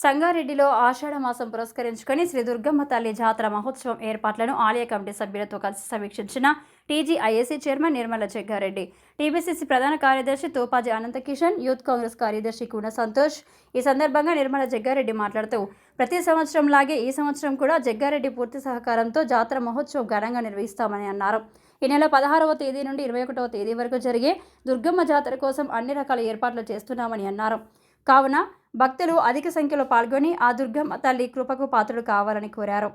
సంగారెడ్డిలో ఆషాఢ మాసం పురస్కరించుకొని శ్రీ దుర్గమ్మ తల్లి జాతర మహోత్సవం ఏర్పాట్లను ఆలయ కమిటీ సభ్యులతో కలిసి సమీక్షించిన TGIAC chairman Nirmala Jaggareddy TBCC ప్రధాన కార్యదర్శి తోపాజీ అనంతకిషన్ యూత్ కాంగ్రెస్ కార్యదర్శి కూన సంతోష్ ఈ సందర్భంగా నిర్మల జగ్గారెడ్డి మాట్లాడుతూ ప్రతి సంవత్సరం లాగే ఈ సంవత్సరం కూడా జగ్గారెడ్డి పూర్తి సహకారంతో జాతర మహోత్సవం ఘనంగా నిర్వహిస్తామని అన్నారు. ఈ నెల పదహారవ తేదీ నుండి ఇరవై ఒకటవ తేదీ వరకు జరిగే దుర్గమ్మ జాతర కోసం అన్ని రకాల ఏర్పాట్లు చేస్తున్నామని అన్నారు. కావున భక్తులు అధిక సంఖ్యలో పాల్గొని ఆ దుర్గమ్మ తల్లి కృపకు పాత్రుడు కావాలని కోరారు.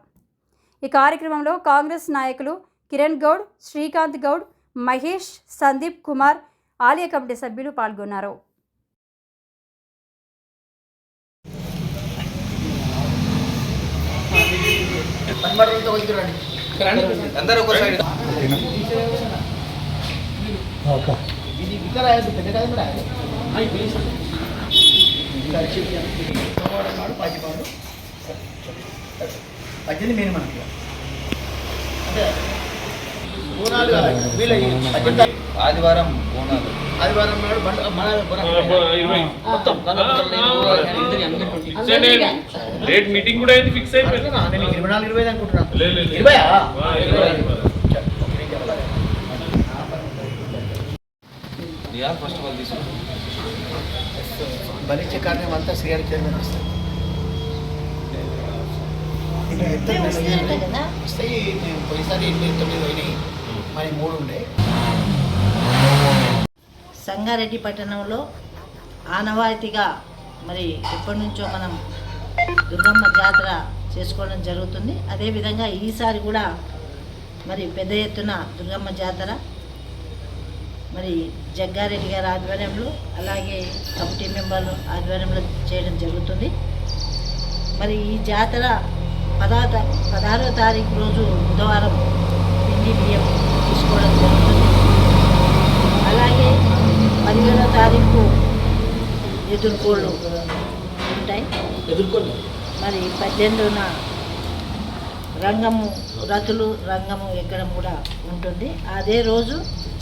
ఈ కార్యక్రమంలో కాంగ్రెస్ నాయకులు కిరణ్ గౌడ్ శ్రీకాంత్ గౌడ్ మహేష్ సందీప్ కుమార్ ఆలయ కమిటీ సభ్యులు పాల్గొన్నారు. అందరూ సోమవారం నాడు పద్దెనిమిది మెయిన్ మనకి అంటే బోనాలు వీళ్ళ ఆదివారం బోనాలు ఆదివారం నాడు మొత్తం. డేట్ మీటింగ్ కూడా అయింది ఫిక్స్ అయిపోయింది. నేను ఇరవై నాలుగు ఇరవై అనుకుంటున్నాను. ఇరవై ఫస్ట్ ఆఫ్ ఆల్ తీసుకో. బలిచ్చే కారణం అంతా శ్రీగారి ఇది ఎంత వస్తాయి మేము పోయినసారి ఎనిమిది తొమ్మిది పోయినాయి. మరి మూడు ఉండే. సంగారెడ్డి పట్టణంలో ఆనవాయితీగా మరి ఎప్పటి నుంచో మనం దుర్గమ్మ జాతర చేసుకోవడం జరుగుతుంది. అదేవిధంగా ఈసారి కూడా మరి పెద్ద ఎత్తున దుర్గమ్మ జాతర మరి జగ్గారెడ్డి గారి ఆధ్వర్యంలో అలాగే కమిటీ మెంబర్లు ఆధ్వర్యంలో చేయడం జరుగుతుంది. మరి ఈ జాతర పదహార పదహారో తారీఖు రోజు బుధవారం పిండి బియ్యం తీసుకోవడం జరుగుతుంది. అలాగే పదిహేడో తారీఖు ఎదుర్కోళ్ళు ఉంటాయి. మరి పద్దెనిమిదిన రంగము రతులు రంగము ఎక్కడం కూడా ఉంటుంది. అదే రోజు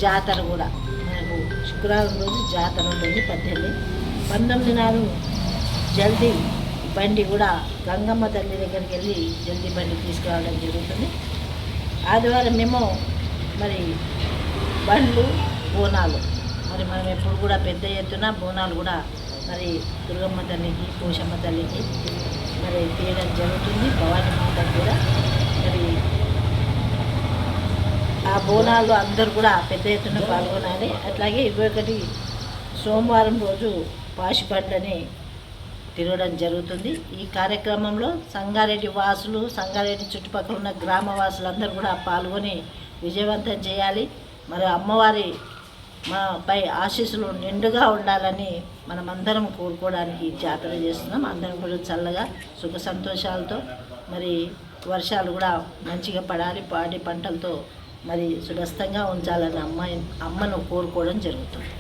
జాతర కూడా. మనకు శుక్రవారం రోజు జాతర ఉంటుంది పద్దెనిమిది. పంతొమ్మిది నాడు జల్దీ బండి కూడా గంగమ్మ తల్లి దగ్గరికి వెళ్ళి జల్దీ బండి తీసుకురావడం జరుగుతుంది. ఆదివారం మేము మరి బండ్లు బోనాలు. మరి మనం ఎప్పుడు కూడా పెద్ద ఎత్తున బోనాలు కూడా మరి దుర్గమ్మ తల్లికి పోషమ్మ తల్లికి మరి తీయడం జరుగుతుంది. భవానీ మాతకు కూడా మరి ఆ బోనాలు అందరూ కూడా పెద్ద ఎత్తున పాల్గొనాలి. అట్లాగే ఇరవై ఒకటి సోమవారం రోజు పాషిబండ్లని తిరగడం జరుగుతుంది. ఈ కార్యక్రమంలో సంగారెడ్డి వాసులు సంగారెడ్డి చుట్టుపక్కల ఉన్న గ్రామ వాసులందరూ కూడా పాల్గొని విజయవంతం చేయాలి. మరి అమ్మవారి మాపై ఆశీస్సులు నిండుగా ఉండాలని మనం అందరం కోరుకోవడానికి జాతర చేస్తున్నాం. అందరం కూడా చల్లగా సుఖ సంతోషాలతో మరి వర్షాలు కూడా మంచిగా పడాలి. పాడి పంటలతో మరి సురస్థంగా ఉంచాలని అమ్మాయి అమ్మను కోరుకోవడం జరుగుతుంది.